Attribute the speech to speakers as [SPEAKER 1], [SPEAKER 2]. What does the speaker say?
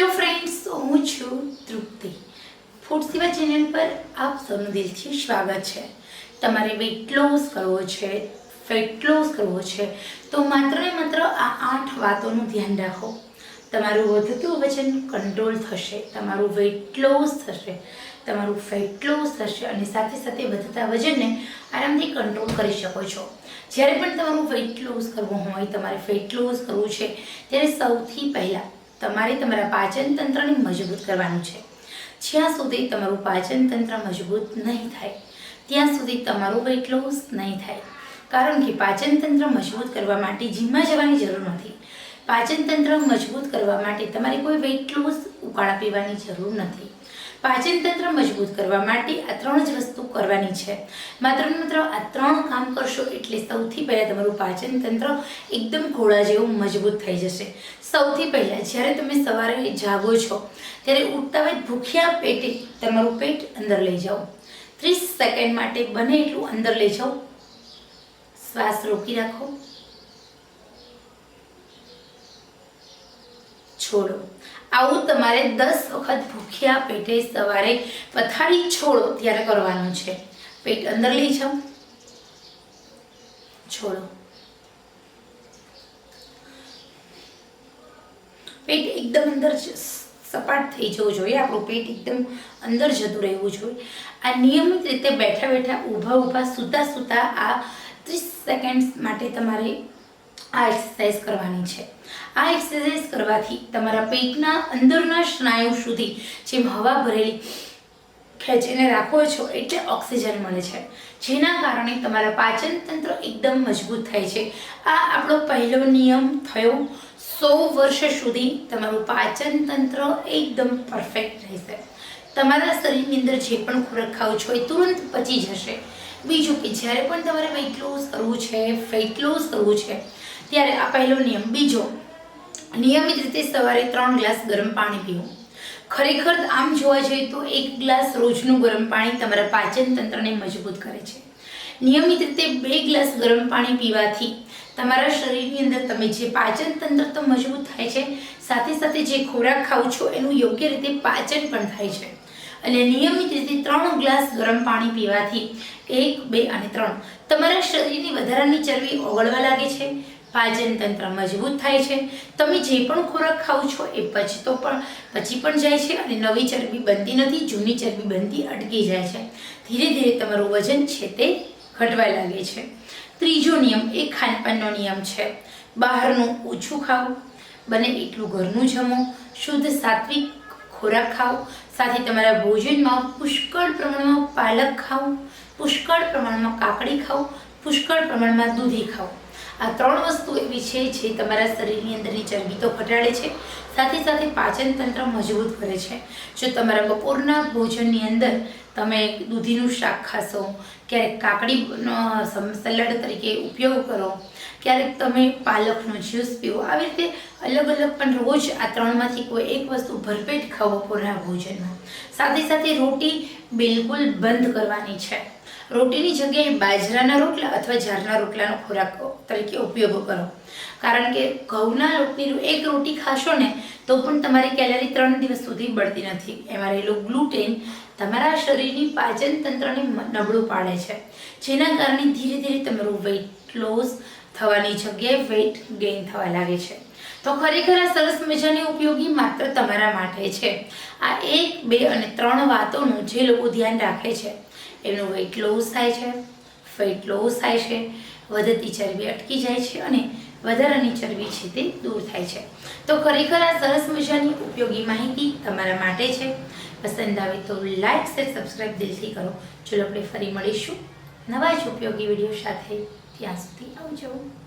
[SPEAKER 1] Hello friends હું છું તૃપ્તિ. Food સેવા ચેનલ પર આપ સૌનું દિલથી સ્વાગત છે. તમારે વેટ લોસ કરવો છે ફેટ લોસ કરવો છે, તો માત્ર ને માત્ર આ આઠ વાતોનું ધ્યાન રાખો. તમારું વધતું વજન કંટ્રોલ થશે, તમારું વેટ લોસ થશે, તમારું ફેટ લોસ થશે અને સાથે સાથે વધતા વજનને આરામથી કંટ્રોલ કરી શકો છો. જ્યારે પણ તમારું વેટ લોસ કરવું હોય, તમારે ફેટ લોસ કરવું છે, ત્યારે સૌથી પહેલાં તમારે તમારા પાચન તંત્રને મજબૂત કરવાનું છે. જ્યાં સુધી તમારું પાચન તંત્ર મજબૂત નહીં થાય, ત્યાં સુધી તમારું વેટ લોસ નહીં થાય. કારણ કે પાચન તંત્ર મજબૂત કરવા માટે જીમમાં જવાની જરૂર નથી. પાચન તંત્ર મજબૂત કરવા માટે તમારે કોઈ વેટ લોસ ઉકાળા પીવાની જરૂર નથી. પાચન તંત્ર મજબૂત કરવા માટે આ ત્રણ જ વસ્તુ કરવાની છે. માત્ર માત્ર આ ત્રણ કામ કરશો એટલે સૌથી પહેલાં તમારું પાચન તંત્ર એકદમ ઘોડા જેવું મજબૂત થઈ જશે. સૌથી પહેલાં જ્યારે તમે સવારે જાગો છો, ત્યારે ઉઠતા હોય ભૂખ્યા પેટે તમારું પેટ અંદર લઈ જાઓ. ત્રીસ સેકન્ડ માટે બને એટલું અંદર લઈ જાઓ. શ્વાસ રોકી રાખો. છોડો. આવું તમારે દસ વખત ભૂખ્યા પેટે સવારે પથારી છોડો ત્યારે કરવાનું છે. પેટ અંદર લઈ જાઓ. છોડો. પેટ એકદમ અંદર સપાટ થઈ જવું જોઈએ. આપણું પેટ એકદમ અંદર જતું રહેવું જોઈએ. આ નિયમિત રીતે બેઠા બેઠા ઊભા ઊભા સૂતા સૂતા આ ત્રીસ સેકન્ડ્સ માટે તમારે આ એક્સરસાઇઝ કરવાની છે. આ એક્સરસાઇઝ કરવાથી તમારા પેટના અંદરના સ્નાયુ સુધી જેમ હવા ભરેલી ખેંચીને રાખો છો એટલે ઓક્સિજન મળે છે. જેના કારણે તમારા પાચન તંત્ર એકદમ મજબૂત થાય છે. આ આપણો પહેલો નિયમ થયો. સો વર્ષ સુધી તમારું પાચન તંત્ર એકદમ પરફેક્ટ રહેશે. તમારા શરીરની અંદર જે પણ ખોરાક ખાવ છો એ તુરંત પચી જશે. બીજું કે જ્યારે પણ તમારે વેઇટ લોસ કરવું છે ફેટ લોસ કરવું છે ત્યારે આ પહેલો નિયમ. બીજો, નિયમિત રીતે સવારે ત્રણ ગ્લાસ ગરમ પાણી પીવું ખરેખર આમ જોવા જઈએ તો એક ગ્લાસ રોજનું ગરમ પાણી તમારા પાચન તંત્રને મજબૂત કરે છે. નિયમિત રીતે બે ગ્લાસ ગરમ પાણી પીવાથી તમારા શરીરની અંદર તમે જે પાચન તંત્ર તો મજબૂત થાય છે, સાથે સાથે જે ખોરાક ખાવ છો એનું યોગ્ય રીતે પાચન પણ થાય છે. અને નિયમિત રીતે ત્રણ ગ્લાસ ગરમ પાણી પીવાથી એક, બે અને ત્રણ તમારા શરીરની વધારાની ચરબી ઓગળવા લાગે છે પાચન તંત્ર મજબૂત થાય છે. તમે જે પણ ખોરાક ખાવ છો એ પચતો પણ પચી પણ જાય છે અને નવી ચરબી બનતી નથી, જૂની ચરબી બનતી અટકી જાય છે. ધીરે ધીરે તમારું વજન છે તે ઘટવા લાગે છે. ત્રીજો નિયમ એ ખાનપાનનો નિયમ છે. બહારનું ઓછું ખાવું બને એટલું ઘરનું જમો, શુદ્ધ સાત્વિક ખોરાક ખાઓ, સાથે તમારા ભોજનમાં પુષ્કળ પ્રમાણમાં પાલક ખાઓ, પુષ્કળ પ્રમાણમાં કાકડી ખાઓ, પુષ્કળ પ્રમાણમાં દૂધી ખાઓ. આ ત્રણ વસ્તુ એવી છે જે તમારા શરીરની અંદરની ચરબી તો ઘટાડે છે. સાથે સાથે પાચન તંત્ર મજબૂત કરે છે. જો તમારા બપોરના ભોજનની અંદર તમે દૂધીનું શાક ખાશો, ક્યારેક કાકડીનો સલાડ તરીકે ઉપયોગ કરો, ક્યારેક તમે પાલકનો જ્યુસ પીવો, આવી રીતે અલગ અલગ પણ રોજ આ ત્રણમાંથી કોઈ એક વસ્તુ ભરપેટ ખાવો બપોરના ભોજનમાં. સાથે સાથે રોટી બિલકુલ બંધ કરવાની છે. રોટીની જગ્યાએ બાજરાના રોટલા અથવા જારના રોટલાનો ખોરાક તરીકે ઉપયોગ કરો. કારણ કે ઘઉંના રોટની એક રોટી ખાશો ને તો પણ તમારી કેલરી ત્રણ દિવસ સુધી બળતી નથી. એમાં રહેલું ગ્લુટેન તમારા શરીરની પાચન તંત્રને નબળું પાડે છે. જેના કારણે ધીરે ધીરે તમારું વેઇટ લોસ થવાની જગ્યાએ વેઇટ ગેઇન થવા લાગે છે. તો ખરેખર આ સરસ મજાની ઉપયોગી માત્ર તમારા માટે છે. આ એક, બે અને ત્રણ વાતોનું જે લોકો ધ્યાન રાખે છે એમનું વેઇટ લોસ થાય છે ફેટ લોસ થાય છે, વધતી ચરબી અટકી જાય છે અને વધારાની ચરબી છે તે દૂર થાય છે. તો ખરેખર આ સરસ મજાની ઉપયોગી માહિતી તમારા માટે છે. પસંદ આવે તો લાઈક શેર સબસ્ક્રાઈબ દિલથી કરો. ચલો આપણે ફરી મળીશું નવા જ ઉપયોગી વીડિયો સાથે. ત્યાં સુધી આવજો.